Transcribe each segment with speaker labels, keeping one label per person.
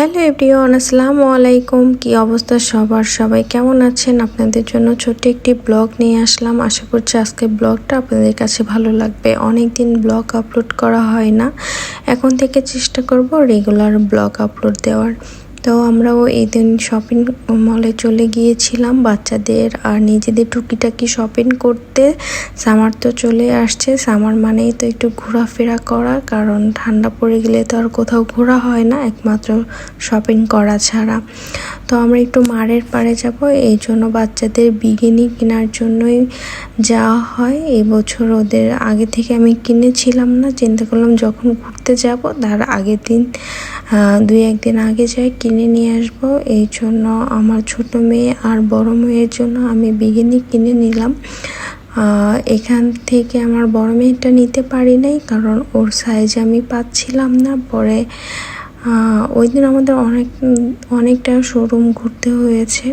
Speaker 1: Hello everyone, আসসালামু আলাইকুম। কি অবস্থা সবার? সবাই কেমন আছেন? আপনাদের জন্য ছোট্ট একটি ব্লগ নিয়ে আসলাম। আশা করছি আজকে ব্লগটা আপনাদের কাছে ভালো লাগবে। অনেক দিন ব্লগ আপলোড করা হয় না। এখন থেকে চেষ্টা করব রেগুলার ব্লগ আপলোড দেওয়ার। তো আমরাও এই দিন শপিং মলে চলে গিয়েছিলাম বাচ্চাদের, আর নিজেদের টুকিটাকি শপিং করতে। সামার তো চলে আসছে, সামার মানেই তো একটু ঘোরাফেরা করা কারণ ঠান্ডা পড়ে গেলে তো আর কোথাও ঘোরা হয় না, একমাত্র শপিং করা ছাড়া। তো আমরা একটু মারের পাড়ে যাব, এই জন্য বাচ্চাদের বিগিনি কেনার জন্যই যাওয়া হয়। এবছর ওদের আগে থেকে আমি কিনেছিলাম না, চিন্তা করলাম যখন ঘুরতে যাব, তার আগের দিন দুই একদিন আগে যাই, কিনে নিয়ে আসব। এই জন্য আমার ছোট মেয়ে আর বড় মেয়ের জন্য আমি বিঘিনি কিনে নিলাম। এখান থেকে আমার বড় মেয়েটা নিতে পারি নাই, কারণ ওর সাইজ আমি পাচ্ছিলাম না। পরে ওই দিন আমাদের অনেক, অনেকটা শোরুম ঘুরতে হয়েছে।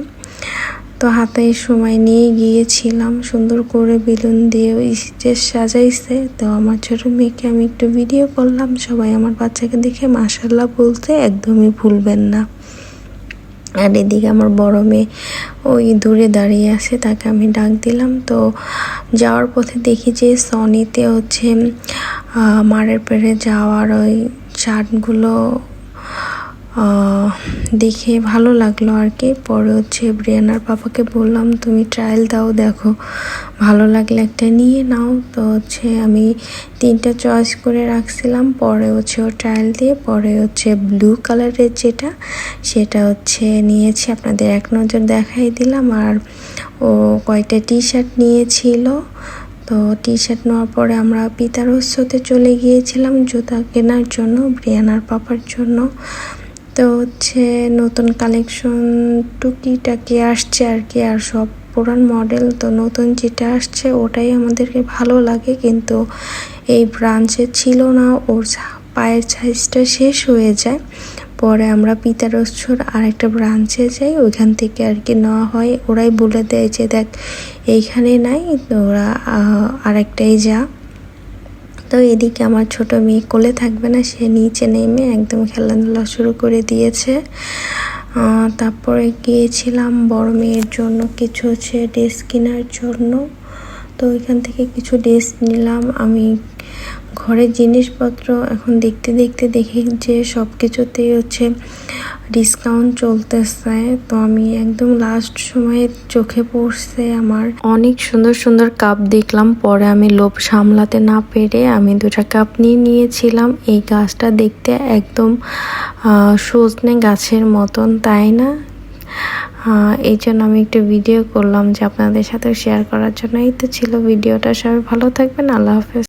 Speaker 1: তো হাতে সময় নিয়ে গিয়েছিলাম। সুন্দর করে বেলুন দিয়ে ওই স্টেজ সাজাইছে। তো আমার ছোট মেয়েকে আমি একটু ভিডিও করলাম। সবাই আমার বাচ্চাকে দেখে মাসাল্লাহ বলতে একদমই ভুলবেন না। আর এদিকে আমার বড় মেয়ে ওই দূরে দাঁড়িয়ে আছে, তাকে আমি ডাক দিলাম। তো যাওয়ার পথে দেখি যে সনিতে হচ্ছে মারের পেড়ে যাওয়ার ওই চাটগুলো দেখে ভালো লাগল আর কি। পরে হচ্ছে ব্রিয়ানার পাপাকে বললাম, তুমি ট্রায়াল দাও, দেখো। ভালো লাগলে একটা নিয়ে নাও। তো হচ্ছে আমি তিনটা চয়েস করে রাখছিলাম। পরে হচ্ছে ও ট্রায়াল দিয়ে, পরে হচ্ছে ব্লু কালারের যেটা, সেটা হচ্ছে নিয়েছি। আপনাদের এক নজর দেখাই দিলাম। আর ও কয়টা টি শার্ট নিয়েছিল। তো টি শার্ট নেওয়ার পরে আমরা পিতারস্যতে চলে গিয়েছিলাম জুতা কেনার জন্য, ব্রিয়ানার পাপার জন্য। তো হচ্ছে নতুন কালেকশন টুকিটাকি আসছে আর কি, আর সব পুরান মডেল তো নতুন যেটা আসছে ওটাই আমাদেরকে ভালো লাগে, কিন্তু এই ব্রাঞ্চে ছিল না, ওর পায়ের সাইজটা শেষ হয়ে যায়। পরে আমরা পিতারস্বর আরেকটা ব্রাঞ্চে যাই, ওইখান থেকে আর কি নেওয়া হয়। ওরাই বলে দেয় যে, দেখ, এইখানে নাই ওরা আরেকটাই যা। তো এদিকে আমার ছোট মেয়ে কোলে থাকবে না, সে নিচে নেমে একদম খেলাধুলা শুরু করে দিয়েছে। তারপরে গিয়েছিলাম বড় মেয়ের জন্য কিছু হচ্ছে ড্রেস কেনার জন্য। তো ওইখান থেকে কিছু ড্রেস নিলাম। আমি ঘরের জিনিসপত্র এখন দেখতে দেখতে দেখি যে সব কিছুতেই হচ্ছে ডিসকাউন্ট চলতেছে। তো আমি একদম লাস্ট সময়ে চোখে পড়ছে আমার। অনেক সুন্দর সুন্দর কাপ দেখলাম। পরে আমি লোভ সামলাতে না পেরে আমি দুটা কাপ নিয়ে নিয়েছিলাম। এই গাছটা দেখতে একদম সজনে গাছের মতন, তাই না? এই জন্য আমি একটু ভিডিও করলাম যে আপনাদের সাথে শেয়ার করার জন্য এই তো ছিল ভিডিওটা। সবাই ভালো থাকবেন। আল্লাহ হাফেজ।